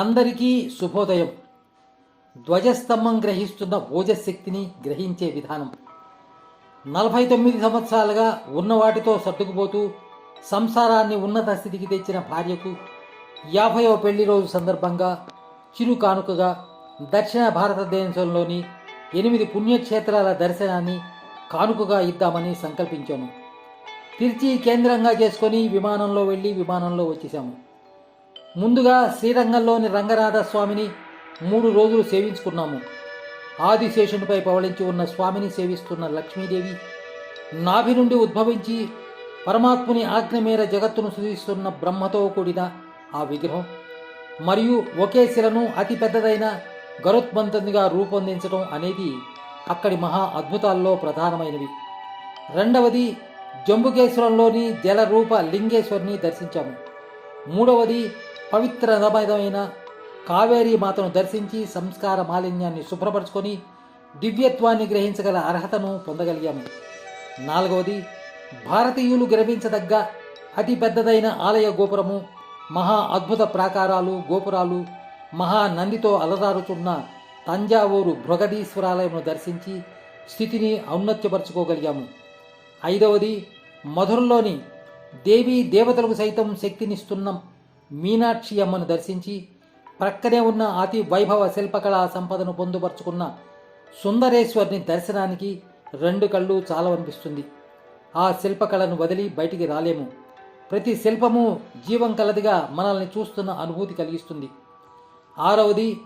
అందరికీ శుభోదయం. ధ్వజస్తంభం గ్రహిస్తున్న ఓజశక్తిని గ్రహించే విధానం. నలభై తొమ్మిది సంవత్సరాలుగా ఉన్న వాటితో సర్దుకుపోతూ సంసారాన్ని ఉన్నత స్థితికి తెచ్చిన భార్యకు యాభైవ పెళ్ళి రోజు సందర్భంగా చిరు కానుకగా దక్షిణ భారతదేశంలోని ఎనిమిది పుణ్యక్షేత్రాల దర్శనాన్ని కానుకగా ఇద్దామని సంకల్పించాము. తిరిచి కేంద్రంగా చేసుకొని విమానంలో వెళ్ళి విమానంలో వచ్చేసాము. ముందుగా శ్రీరంగంలోని రంగనాథ స్వామిని మూడు రోజులు సేవించుకున్నాము. ఆదిశేషునిపై పవళించి ఉన్న స్వామిని సేవిస్తున్న లక్ష్మీదేవి నాభి నుండి ఉద్భవించి పరమాత్ముని ఆజ్ఞ మేర జగత్తును సృజిస్తున్న బ్రహ్మతో కూడిన ఆ విగ్రహం మరియు ఒకే శిలను అతి పెద్దదైన గరుత్మంతునిగా రూపొందించడం అనేది అక్కడి మహా అద్భుతాల్లో ప్రధానమైనవి రెండవది జంబుకేశ్వరంలోని జలరూప లింగేశ్వరిని దర్శించాము. మూడవది పవిత్ర పవిత్రమైన కావేరీ మాతను దర్శించి సంస్కార మాలిన్యాన్ని శుభ్రపరచుకొని దివ్యత్వాన్ని గ్రహించగల అర్హతను పొందగలిగాము. నాలుగవది భారతీయులు గ్రహించదగ్గ అతి పెద్దదైన ఆలయ గోపురము మహా అద్భుత ప్రాకారాలు గోపురాలు మహా నందితో అలరారుచున్న తంజావూరు భృగదీశ్వరాలయమును దర్శించి స్థితిని ఔన్నత్యపరచుకోగలిగాము. ఐదవది మధురలోని దేవీ దేవతలకు సైతం శక్తినిస్తున్న మీనాక్షి అమ్మను దర్శించి ప్రక్కనే ఉన్న అతి వైభవ శిల్పకళా సంపదను పొందుపరుచుకున్న సుందరేశ్వరిని దర్శనానికి రెండు కళ్ళు చాలవనిపిస్తుంది. ఆ శిల్పకళను వదిలి బయటికి రాలేము. ప్రతి శిల్పము జీవం కలదిగా మనల్ని చూస్తున్న అనుభూతి కలిగిస్తుంది. ఆరవది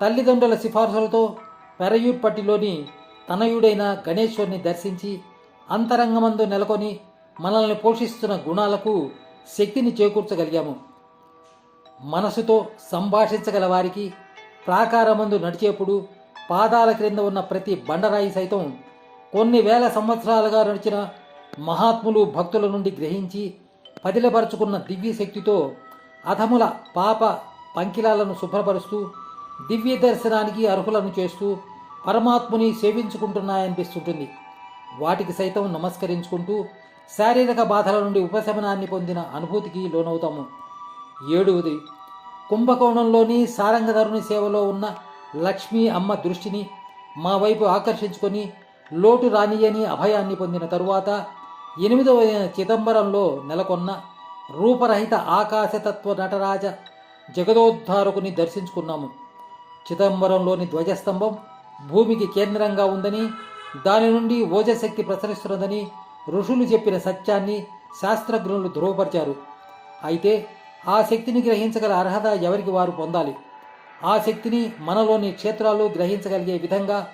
తల్లిదండ్రుల సిఫార్సులతో పెరయూర్పట్టిలోని తనయుడైన గణేశ్వరిని దర్శించి అంతరంగమందు నెలకొని మనల్ని పోషిస్తున్న గుణాలకు శక్తిని చేకూర్చగలిగాము. మనసుతో సంభాషించగల వారికి ప్రాకారమందు నడిచేప్పుడు పాదాల క్రింద ఉన్న ప్రతి బండరాయి సైతం కొన్ని వేల సంవత్సరాలుగా నడిచిన మహాత్ములు భక్తుల నుండి గ్రహించి పదిలపరుచుకున్న దివ్య శక్తితో అధముల పాప పంకిలాలను శుభ్రపరుస్తూ దివ్య దర్శనానికి అర్హులను చేస్తూ పరమాత్ముని సేవించుకుంటున్నాయనిపిస్తుంటుంది. వాటికి సైతం నమస్కరించుకుంటూ శారీరక బాధల నుండి ఉపశమనాన్ని పొందిన అనుభూతికి లోనవుతాము. ఏడవది. కుంభకోణంలోని సారంగధరుని సేవలో ఉన్న లక్ష్మీ అమ్మ దృష్టిని మా వైపు ఆకర్షించుకొని లోటు రానియని అభయాన్ని పొందిన తరువాత ఎనిమిదవ చిదంబరంలో నెలకొన్న రూపరహిత ఆకాశతత్వ నటరాజ జగదోద్ధారకుని దర్శించుకున్నాము. చిదంబరంలోని ధ్వజస్తంభం భూమికి కేంద్రంగా ఉందని దాని నుండి ఓజశక్తి ప్రసరిస్తున్నదని ఋషులు చెప్పిన సత్యాన్ని శాస్త్రజ్ఞులు ధృవపరిచారు. అయితే ఆ శక్తిని గ్రహించగల అర్హత ఎవరికి వారు పొందాలి? ఆ శక్తిని మనలోని క్షేత్రాలు గ్రహించగలిగే విధంగా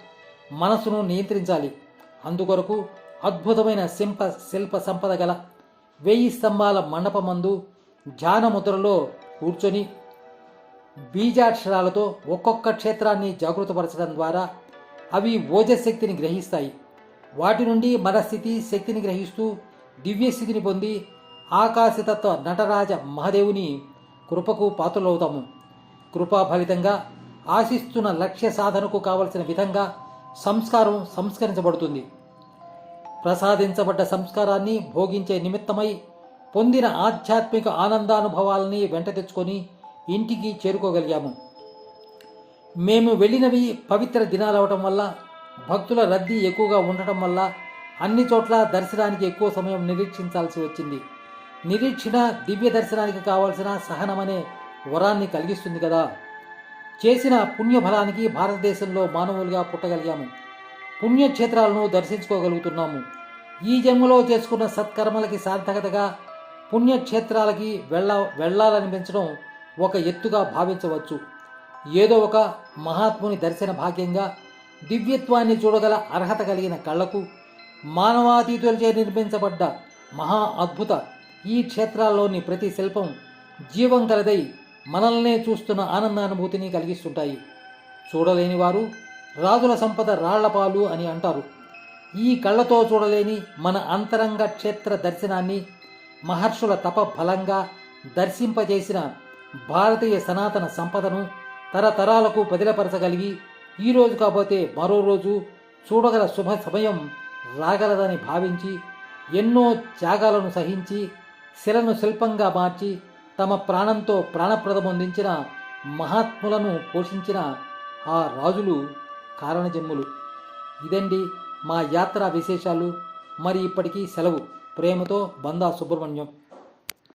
మనసును నియంత్రించాలి. అందుకొరకు అద్భుతమైన శిల్ప శిల్ప సంపద గల వెయ్యి స్తంభాల మండపమందు ధ్యాన ముద్రలో కూర్చొని బీజాక్షరాలతో ఒక్కొక్క క్షేత్రాన్ని జాగృతపరచడం ద్వారా అవి ఓజశక్తిని గ్రహిస్తాయి. వాటి నుండి మన స్థితి శక్తిని గ్రహిస్తూ దివ్యస్థితిని పొంది ఆకాశతత్వ నటరాజ మహాదేవుని కృపకు పాత్రలవుతాము. కృపా ఫలితంగా ఆశిస్తున్న లక్ష్య సాధనకు కావలసిన విధంగా సంస్కారం సంస్కరించబడుతుంది. ప్రసాదించబడ్డ సంస్కారాన్ని భోగించే నిమిత్తమై పొందిన ఆధ్యాత్మిక ఆనందానుభవాలని వెంట తెచ్చుకొని ఇంటికి చేరుకోగలిగాము. మేము వెళ్ళినవి పవిత్ర దినాలవటం వల్ల భక్తుల రద్దీ ఎక్కువగా ఉండటం వల్ల అన్ని చోట్ల దర్శనానికి ఎక్కువ సమయం నిరీక్షించాల్సి వచ్చింది. నిరీక్షణ దివ్య దర్శనానికి కావలసిన సహనమనే వరాన్ని కలిగిస్తుంది కదా. చేసిన పుణ్యఫలానికి భారతదేశంలో మానవులుగా పుట్టగలిగాము. పుణ్యక్షేత్రాలను దర్శించుకోగలుగుతున్నాము. ఈ జన్మలో చేసుకున్న సత్కర్మలకి సార్థకతగా పుణ్యక్షేత్రాలకి వెళ్ళ వెళ్ళాలనిపించడం ఒక ఎత్తుగా భావించవచ్చు. ఏదో ఒక మహాత్ముని దర్శన భాగ్యంగా దివ్యత్వాన్ని చూడగల అర్హత కలిగిన కళ్ళకు మానవాతీతులచే నిర్మించబడ్డ మహా అద్భుత ఈ క్షేత్రాల్లోని ప్రతి శిల్పం జీవం కలదై మనల్నే చూస్తున్న ఆనందానుభూతిని కలిగిస్తుంటాయి. చూడలేని వారు రాజుల సంపద రాళ్ళపాలు అని అంటారు. ఈ కళ్ళతో చూడలేని మన అంతరంగ క్షేత్ర దర్శనాన్ని మహర్షుల తప ఫలంగా దర్శింపజేసిన భారతీయ సనాతన సంపదను తరతరాలకు బదిలపరచగలిగి ఈరోజు కాకపోతే మరో రోజు చూడగల శుభ సమయం రాగలదని భావించి ఎన్నో త్యాగాలను సహించి శిలను శిల్పంగా మార్చి తమ ప్రాణంతో ప్రాణప్రదమొందించిన మహాత్ములను పోషించిన ఆ రాజులు కారణజన్ములు. ఇదండి మా యాత్ర విశేషాలు. మరి ఇప్పటికీ సెలవు. ప్రేమతో బందా సుబ్రహ్మణ్యం.